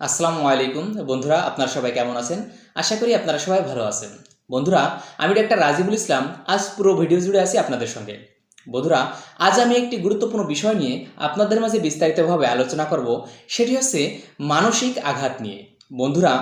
আসসালামু আলাইকুম। বন্ধুরা, আপনারা সবাই কেমন আছেন? আশা করি আপনারা সবাই ভালো আছেন। বন্ধুরা, আমি ডাক্তার রাজিবুল ইসলাম। আজ পুরো ভিডিও জুড়ে আছি আপনাদের সঙ্গে। বন্ধুরা, আজ আমি একটি গুরুত্বপূর্ণ বিষয় নিয়ে আপনাদের মাঝে বিস্তারিতভাবে আলোচনা করব। সেটি হচ্ছে মানসিক আঘাত নিয়ে। বন্ধুরা,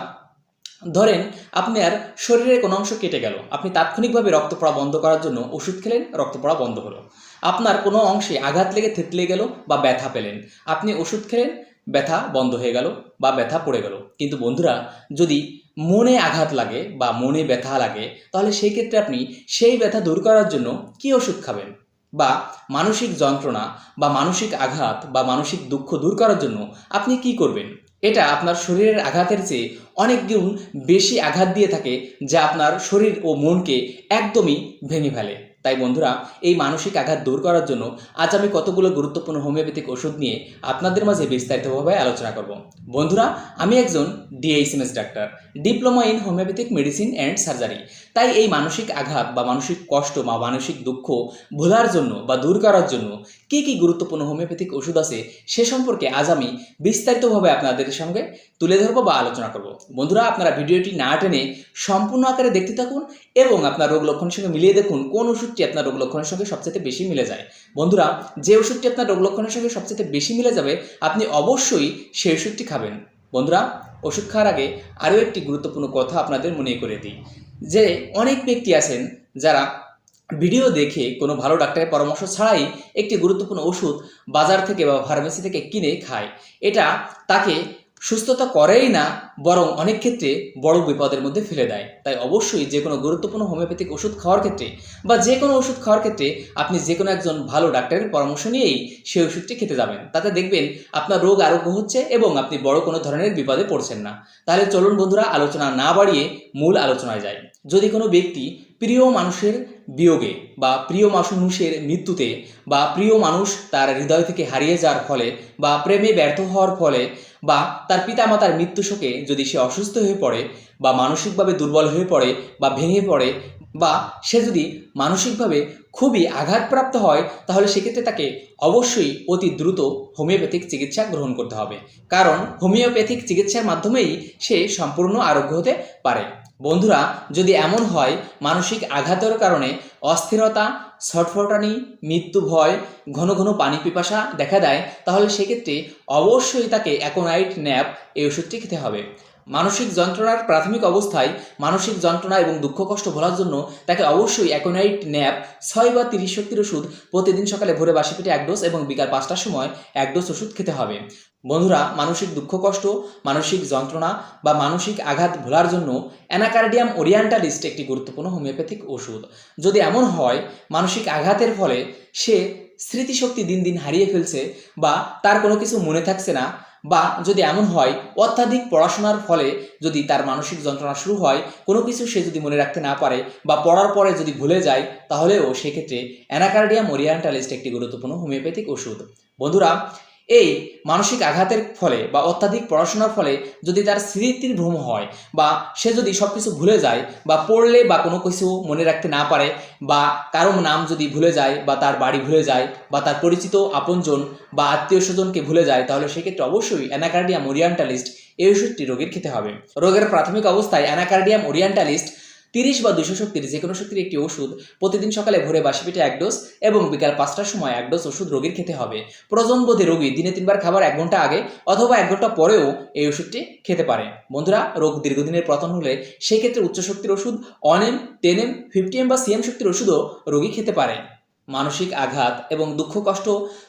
ধরেন আপনার শরীরের কোনো অংশ কেটে গেল। আপনি তাৎক্ষণিকভাবে রক্ত পড়া বন্ধ করার জন্য ওষুধ খেলেন, রক্ত পড়া বন্ধ হলো। আপনার কোনো অংশে আঘাত লেগে থেতলে গেল বা ব্যথা পেলেন। আপনি ওষুধ খেলেন ব্যথা বন্ধ হয়ে গেল বা ব্যথা পড়ে গেল। কিন্তু বন্ধুরা, যদি মনে আঘাত লাগে বা মনে ব্যথা লাগে, তাহলে সেই ক্ষেত্রে আপনি সেই ব্যথা দূর করার জন্য কি ওষুধ খাবেন? বা মানসিক যন্ত্রণা বা মানসিক আঘাত বা মানসিক দুঃখ দূর করার জন্য আপনি কি করবেন? এটা আপনার শরীরের আঘাতের চেয়ে অনেক গুণ বেশি আঘাত দিয়ে থাকে যা আপনার শরীর ও মনকে একদমই ভেঙে ফেলে। তাই বন্ধুরা, এই মানসিক আঘাত দূর করার জন্য আজ আমি কতগুলো গুরুত্বপূর্ণ হোমিওপ্যাথিক ওষুধ নিয়ে আপনাদের মাঝে বিস্তারিতভাবে আলোচনা করব। বন্ধুরা, আমি একজন DHMS doctor, diploma in homeopathic medicine and surgery. তাই এই মানসিক আঘাত বা মানসিক কষ্ট বা মানসিক দুঃখ ভোলার জন্য বা দূর করার জন্য কী কী গুরুত্বপূর্ণ হোমিওপ্যাথিক ওষুধ আছে সে সম্পর্কে আজ আমি বিস্তারিতভাবে আপনাদের সঙ্গে তুলে ধরবো বা আলোচনা করব। বন্ধুরা, আপনারা ভিডিওটি না টেনে সম্পূর্ণ আকারে দেখতে থাকুন এবং আপনার রোগ লক্ষণের সঙ্গে মিলিয়ে দেখুন কোন ওষুধটি আপনার রোগ লক্ষণের সঙ্গে সবচেয়ে বেশি মিলে যায়। বন্ধুরা, যে ওষুধটি আপনার রোগ লক্ষণের সঙ্গে সবচেয়ে বেশি মিলে যাবে, আপনি অবশ্যই সেই ওষুধটি খাবেন। বন্ধুরা, ওষুধ খাওয়ার আগে আরও একটি গুরুত্বপূর্ণ কথা আপনাদের মনে করে দিই। যে অনেক ব্যক্তি আছেন যারা ভিডিও দেখে কোনো ভালো ডাক্তারের পরামর্শ ছাড়াই একটি গুরুত্বপূর্ণ ওষুধ বাজার থেকে বা ফার্মেসি থেকে কিনে খায়। এটা তাকে সুস্থতা করেই না, বরং অনেক ক্ষেত্রে বড় বিপদের মধ্যে ফেলে দেয়। তাই অবশ্যই যে কোনো গুরুত্বপূর্ণ হোমিওপ্যাথিক ওষুধ খাওয়ার ক্ষেত্রে বা যে কোনো ওষুধ খাওয়ার ক্ষেত্রে আপনি যে কোনো একজন ভালো ডাক্তারের পরামর্শ নিয়েই সেই ওষুধটি খেতে যাবেন। তাতে দেখবেন আপনার রোগ আরোগ্য হচ্ছে এবং আপনি বড় কোনো ধরনের বিপদে পড়ছেন না। তাহলে চলুন বন্ধুরা, আলোচনা না বাড়িয়ে মূল আলোচনায় যায় যদি কোনো ব্যক্তি প্রিয় মানুষের বিয়োগে বা প্রিয় মানুষের মৃত্যুতে বা প্রিয় মানুষ তার হৃদয় থেকে হারিয়ে যাওয়ার ফলে বা প্রেমে ব্যর্থ হওয়ার ফলে বা তার পিতামাতার মৃত্যু শোকে যদি সে অসুস্থ হয়ে পড়ে বা মানসিকভাবে দুর্বল হয়ে পড়ে বা ভেঙে পড়ে বা সে যদি মানসিকভাবে খুবই আঘাতপ্রাপ্ত হয়, তাহলে সেক্ষেত্রে তাকে অবশ্যই অতি দ্রুত হোমিওপ্যাথিক চিকিৎসা গ্রহণ করতে হবে। কারণ হোমিওপ্যাথিক চিকিৎসার মাধ্যমেই সে সম্পূর্ণ আরোগ্য হতে পারে। বন্ধুরা যদি এমন হয় মানসিক আঘাতের কারণে অস্থিরতা ছটফটানি, মৃত্যু ভয়, ঘন ঘন পানি পিপাসা দেখা দেয়, তাহলে সেক্ষেত্রে অবশ্যই তাকে অ্যাকোনাইট ন্যাপ এই ওষুধটি খেতে হবে। মানসিক যন্ত্রণার প্রাথমিক অবস্থায় মানসিক যন্ত্রণা এবং দুঃখ কষ্ট ভোলার জন্য তাকে অবশ্যই অ্যাকোনাইট ন্যাপ ছয় বা তিরিশ শক্তির ওষুধ প্রতিদিন সকালে ভোরে বাসি পেটে এক ডোজ এবং বিকাল পাঁচটার সময় এক ডোজ ওষুধ খেতে হবে। বন্ধুরা, মানসিক দুঃখ কষ্ট, মানসিক যন্ত্রণা বা মানসিক আঘাত ভোলার জন্য অ্যানাকার্ডিয়াম ওরিয়েন্টালিস্ট একটি গুরুত্বপূর্ণ হোমিওপ্যাথিক ওষুধ। যদি এমন হয় মানসিক আঘাতের ফলে সে স্মৃতিশক্তি দিন দিন হারিয়ে ফেলছে বা তার কোনো কিছু মনে থাকছে না বা যদি এমন হয়, অত্যাধিক পড়াশোনার ফলে যদি তার মানসিক যন্ত্রণা শুরু হয়, কোনো কিছু সে যদি মনে রাখতে না পারে বা পড়ার পরে যদি ভুলে যায়, তাহলেও সেক্ষেত্রে অ্যানাকার্ডিয়াম ওরিয়ান্টালিস্ট একটি গুরুত্বপূর্ণ হোমিওপ্যাথিক ওষুধ। বন্ধুরা এই মানসিক আঘাতের ফলে বা অত্যাধিক পড়াশোনার ফলে যদি তার স্মৃতির ভ্রম হয় বা সে যদি সব কিছু ভুলে যায় বা পড়লে বা কোনো কিছু মনে রাখতে না পারে বা কারও নাম যদি ভুলে যায় বা তার বাড়ি ভুলে যায় বা তার পরিচিত আপনজন বা আত্মীয় স্বজনকে ভুলে যায়, তাহলে সেক্ষেত্রে অবশ্যই অ্যানাকার্ডিয়াম ওরিয়েন্টালিস্ট এই ওষুধটি রোগীর খেতে হবে। রোগের প্রাথমিক অবস্থায় অ্যানাকার্ডিয়াম ওরিয়েন্টালিস্ট তিরিশ বা দুশো শক্তির যে কোনো শক্তির একটি ওষুধ প্রতিদিন সকালে ভোরে বাসি পেটে এক ডোজ এবং বিকাল পাঁচটার সময় এক ডোজ ওষুধ রোগীর খেতে হবে। প্রজনবোধে রোগী দিনে তিনবার খাবার এক ঘণ্টা আগে অথবা এক ঘণ্টা পরেও এই ওষুধটি খেতে পারে। বন্ধুরা, রোগ দীর্ঘদিনের পতন হলে সেক্ষেত্রে উচ্চ শক্তির ওষুধ one M ten M fifty M বা সিএম শক্তির ওষুধও রোগী খেতে পারে। মানসিক আঘাত এবং দুঃখ কষ্ট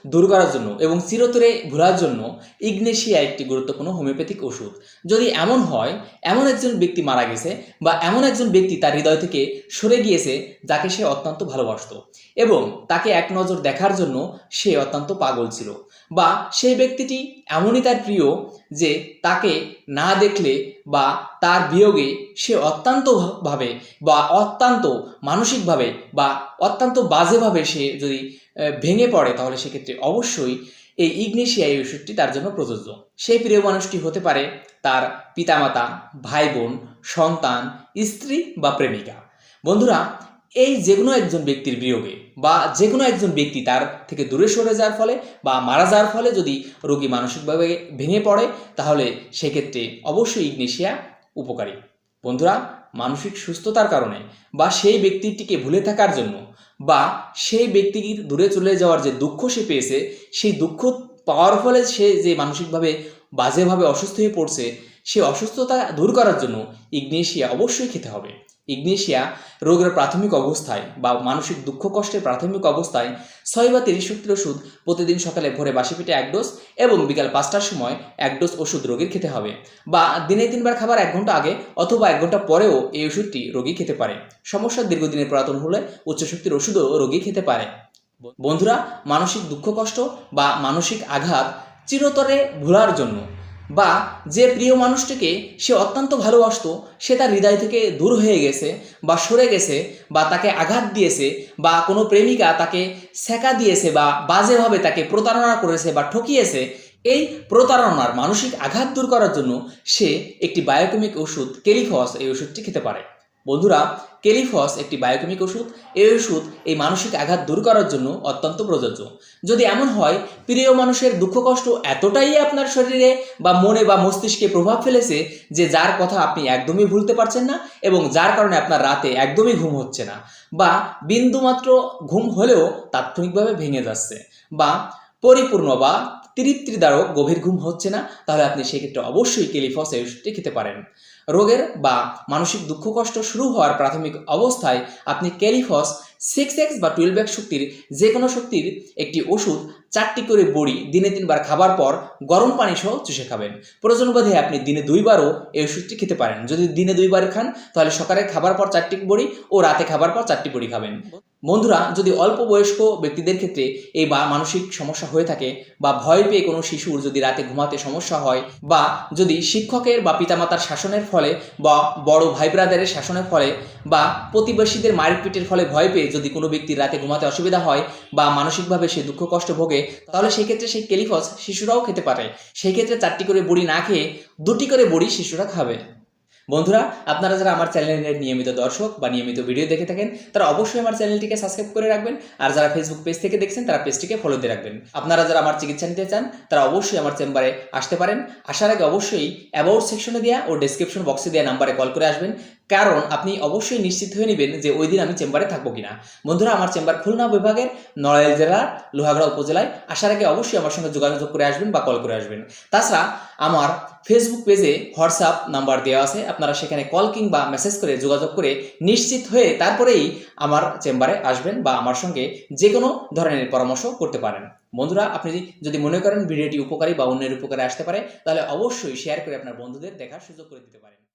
দূর করার জন্য এবং চিরতরে ভোলার জন্য ইগনেশিয়া একটি গুরুত্বপূর্ণ হোমিওপ্যাথিক ওষুধ। যদি এমন হয়, এমন একজন ব্যক্তি মারা গেছে বা এমন একজন ব্যক্তি তার হৃদয় থেকে সরে গিয়েছে যাকে সে অত্যন্ত ভালোবাসত এবং তাকে এক নজর দেখার জন্য সে অত্যন্ত পাগল ছিল বা সেই ব্যক্তিটি এমনই তার প্রিয় যে তাকে না দেখলে বা তার বিয়োগে সে অত্যন্ত ভাবে বা অত্যন্ত মানসিকভাবে বা অত্যন্ত বাজেভাবে সে যদি ভেঙে পড়ে, তাহলে সেক্ষেত্রে অবশ্যই এই ইগনেশিয়া এই ওষুধটি তার জন্য প্রযোজ্য। সেই প্রিয় মানুষটি হতে পারে তার পিতামাতা, ভাই বোন, সন্তান, স্ত্রী বা প্রেমিকা। বন্ধুরা এই যে কোনো একজন ব্যক্তির বিয়োগে বা যে কোনো একজন ব্যক্তি তার থেকে দূরে সরে যাওয়ার ফলে বা মারা যাওয়ার ফলে যদি রোগী মানসিকভাবে ভেঙে পড়ে, তাহলে সেক্ষেত্রে অবশ্যই ইগনেশিয়া উপকারী। বন্ধুরা, মানসিক সুস্থতার কারণে বা সেই ব্যক্তিটিকে ভুলে থাকার জন্য বা সেই ব্যক্তির দূরে চলে যাওয়ার যে দুঃখ সে পেয়েছে, সেই দুঃখ পাওয়ার ফলে সে যে মানসিকভাবে বাজেভাবে অসুস্থ হয়ে পড়ছে, সে অসুস্থতা দূর করার জন্য ইগনেশিয়া অবশ্যই খেতে হবে। ইগনেশিয়া রোগের প্রাথমিক অবস্থায় বা মানসিক দুঃখ কষ্টের প্রাথমিক অবস্থায় ছয় বা তিরিশ শক্তির ওষুধ প্রতিদিন সকালে ভোরে বাসি পেটে এক ডোজ এবং বিকাল পাঁচটার সময় এক ডোজ ওষুধ রোগীর খেতে হবে বা দিনে তিনবার খাবার এক ঘণ্টা আগে অথবা এক ঘণ্টা পরেও এই ওষুধটি রোগী খেতে পারে। সমস্যা দীর্ঘদিনের পুরাতন হলে উচ্চ শক্তির ওষুধও রোগী খেতে পারে। বন্ধুরা, মানসিক দুঃখ কষ্ট বা মানসিক আঘাত চিরতরে ভোলার জন্য। বা যে প্রিয় মানুষটিকে সে অত্যন্ত ভালোবাসত, সে তার হৃদয় থেকে দূর হয়ে গেছে বা সরে গেছে বা তাকে আঘাত দিয়েছে বা কোনো প্রেমিকা তাকে সেকা দিয়েছে বা বাজেভাবে তাকে প্রতারণা করেছে বা ঠকিয়েছে, এই প্রতারণার মানসিক আঘাত দূর করার জন্য সে একটি বায়োকেমিক ওষুধ, কেলিফস এই ওষুধটি খেতে পারে। বন্ধুরা, কেলিফস একটি বায়োকেমিক ওষুধ। এই ওষুধ এই মানসিক আঘাত দূর করার জন্য অত্যন্ত প্রযোজ্য। যদি এমন হয়, প্রিয় মানুষের দুঃখ কষ্ট এতটাই আপনার শরীরে বা মনে বা মস্তিষ্কে প্রভাব ফেলেছে যে যার কথা আপনি একদমই ভুলতে পারছেন না এবং যার কারণে আপনার রাতে একদমই ঘুম হচ্ছে না বা বিন্দুমাত্র ঘুম হলেও তাৎক্ষণিকভাবে ভেঙে যাচ্ছে বা পরিপূর্ণ বা তৃপ্তিদারক গভীর ঘুম হচ্ছে না, তাহলে আপনি সেক্ষেত্রে অবশ্যই কেলিফস ওষুধটি খেতে পারেন। রোগের বা মানসিক দুঃখ কষ্ট শুরু হওয়ার প্রাথমিক অবস্থায় আপনি ক্যালিফস সিক্স এক্স বা টুয়েলভ এক্স শক্তির যে কোনো শক্তির একটি ওষুধ চারটি করে বড়ি দিনে তিনবার খাবার পর গরম পানি সহ চুষে খাবেন। প্রয়োজন বোধে আপনি দিনে দুইবারও এই ওষুধটি খেতে পারেন। যদি দিনে দুইবার খান, তাহলে সকালে খাবার পর চারটি বড়ি ও রাতে খাবার পর চারটি বড়ি খাবেন। বন্ধুরা, যদি অল্প বয়স্ক ব্যক্তিদের ক্ষেত্রে এই বা মানসিক সমস্যা হয়ে থাকে বা ভয় পেয়ে কোনো শিশুর যদি রাতে ঘুমাতে সমস্যা হয় বা যদি শিক্ষকের বা পিতামাতার শাসনের ফলে বা বড় ভাই ব্রাদারের শাসনের ফলে বা প্রতিবেশীদের মারপিটের ফলে ভয় পেয়ে যদি কোনো ব্যক্তির রাতে ঘুমাতে অসুবিধা হয় বা মানসিকভাবে সে দুঃখ কষ্ট ভোগে, তাহলে সেক্ষেত্রে সেই কেলিফস শিশুরাও খেতে পারে। সেই ক্ষেত্রে চারটি করে বড়ি না খেয়ে দুটি করে বড়ি শিশুরা খাবে। বন্ধুরা, আপনারা যারা আমার চ্যানেলের নিয়মিত দর্শক বা নিয়মিত ভিডিও দেখে থাকেন, তারা অবশ্যই আমার চ্যানেলটিকে সাবস্ক্রাইব করে রাখবেন। আর যারা ফেসবুক পেজ থেকে দেখছেন, তারা পেজটিকে ফলো দিয়ে রাখবেন। আপনারা যারা আমার চিকিৎসা নিতে চান, তারা অবশ্যই আমার চেম্বারে আসতে পারেন। আসার আগে অবশ্যই অ্যাবাউট সেকশনে দেওয়া ও ডেসক্রিপশন বক্সে দেওয়া নাম্বারে কল করে আসবেন। কারণ আপনি অবশ্যই নিশ্চিত হয়ে নেবেন যে ওই দিন আমি চেম্বারে থাকব কিনা। বন্ধুরা, আমার চেম্বার খুলনা বিভাগের নড়াইল জেলার লোহাগড়া উপজেলায়। আসার আগে অবশ্যই আমার সঙ্গে যোগাযোগ করে আসবেন বা কল করে আসবেন। তাছাড়া আমার ফেসবুক পেজে হোয়াটসঅ্যাপ নাম্বার দেওয়া আছে। আপনারা সেখানে কল কিংবা মেসেজ করে যোগাযোগ করে নিশ্চিত হয়ে তারপরেই আমার চেম্বারে আসবেন বা আমার সঙ্গে যে কোনো ধরনের পরামর্শ করতে পারেন। বন্ধুরা, আপনি যদি মনে করেন ভিডিওটি উপকারী বা অন্যের উপকারে আসতে পারে, তাহলে অবশ্যই শেয়ার করে আপনার বন্ধুদের দেখার সুযোগ করে দিতে পারেন।